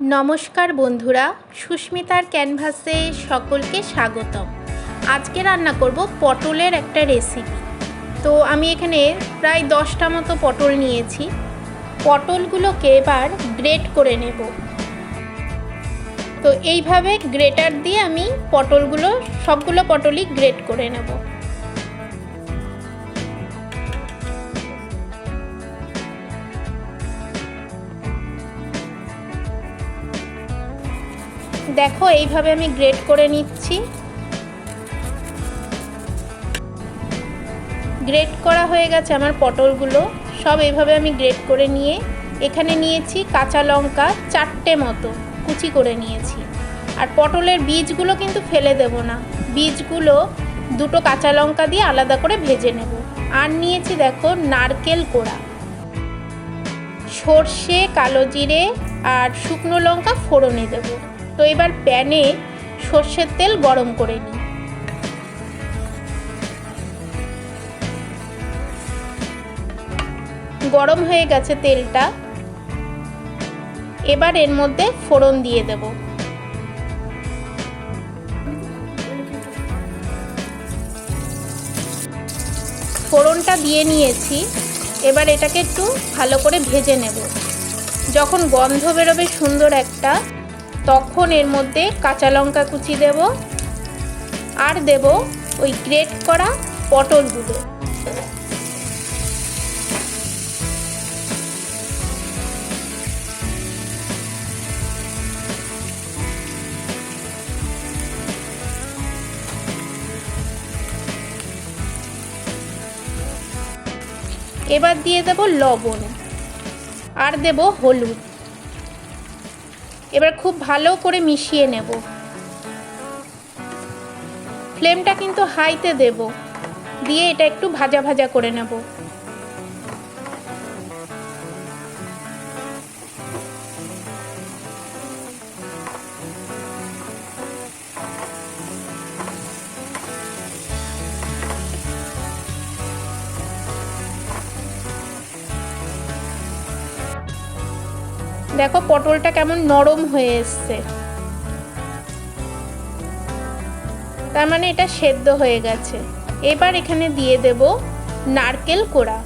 নমস্কার বন্ধুরা, সুস্মিতার ক্যানভাসে সকলকে স্বাগতম। আজকে রান্না করব পটলের একটা রেসিপি তো আমি এখানে প্রায় দশটা মতো পটল নিয়েছি। পটলগুলোকে এবার গ্রেট করে নেব। তো এইভাবে গ্রেটার দিয়ে আমি পটলগুলো, সবগুলো পটলই গ্রেট করে নেব। দেখো, এইভাবে আমি গ্রেট করে নিচ্ছি। গ্রেট করা হয়ে গেছে আমার পটলগুলো। সব এইভাবে আমি গ্রেট করে নিয়ে এখানে নিয়েছি কাঁচা লঙ্কা চারটে মতো কুচি করে নিয়েছি। আর পটলের বীজগুলো কিন্তু ফেলে দেব না। বীজগুলো দুটো কাঁচা লঙ্কা দিয়ে আলাদা করে ভেজে নেব। আর নিয়েছি দেখো নারকেল কোড়া। সর্ষে, কালো জিরে আর শুকনো লঙ্কা ফোড়নে দেবো। তো এবার প্যানে সর্ষের তেল গরম করে নিই। গরম হয়ে গেছে তেলটা। এবার এর মধ্যে ফোড়ন দিয়ে দেব। ফোড়নটা দিয়ে নিয়েছি। এবার এটাকে একটু ভালো করে ভেজে নেব। যখন গন্ধ বেরোবে সুন্দর একটা তখন এর মধ্যে কাঁচা লঙ্কা কুচি দেব আর দেব ওই গ্রেট করা পটলগুলো। এবার দিয়ে দেব লবণ আর দেব হলুদ। এবার খুব ভালো করে মিশিয়ে নেব। ফ্লেমটা কিন্তু হাইতে দেব। দিয়ে এটা একটু ভাজা ভাজা করে নেব। দেখো পটলটা কেমন নরম হয়ে এসছে। তার মানে এটা সেদ্ধ হয়ে গেছে। এবার এখানে দিয়ে দেব নারকেল কোড়া।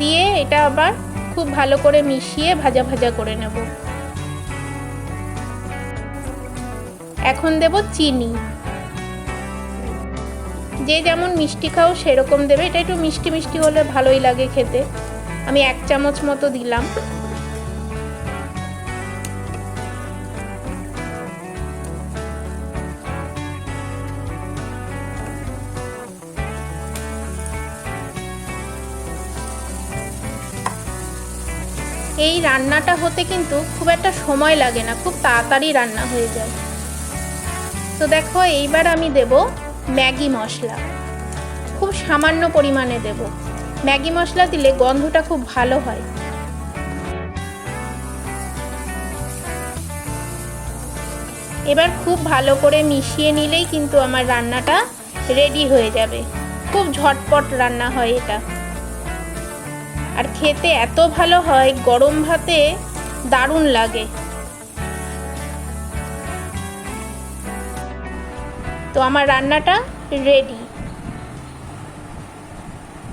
দিয়ে এটা আবার খুব ভালো করে মিশিয়ে ভাজা ভাজা করে নেব। এখন দেব চিনি। যে যেমন মিষ্টি খাও সেরকম দেবে। এটা একটু মিষ্টি মিষ্টি হলে ভালোই লাগে খেতে। আমি এক চামচ মতো দিলাম। এই রান্নাটা হতে কিন্তু খুব একটা সময় লাগে না, খুব তাড়াতাড়ি রান্না হয়ে যায়। তো দেখো, এইবার আমি দেব ম্যাগি মশলা। খুব সামান্য পরিমাণে দেবো। ম্যাগি মশলা দিলে গন্ধটা খুব ভালো হয়। এবার খুব ভালো করে মিশিয়ে নিলেই কিন্তু আমার রান্নাটা রেডি হয়ে যাবে। খুব ঝটপট রান্না হয় এটা। আর খেতে এত ভালো হয়, গরম ভাতে দারুণ লাগে। তো আমার রান্নাটা রেডি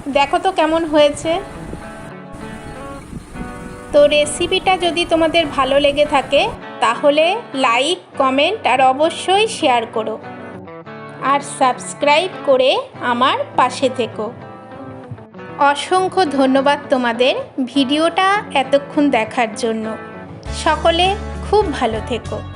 দেখো তো কেমন হয়েছে। তো রেসিপিটা যদি তোমাদের ভালো লেগে থাকে, তাহলে লাইক কমেন্ট আর অবশ্যই শেয়ার করো। আর সাবস্ক্রাইব করে আমার পাশে থেকো। অসংখ্য ধন্যবাদ তোমাদের ভিডিওটা এতক্ষণ দেখার জন্য। সকলে খুব ভালো থেকো।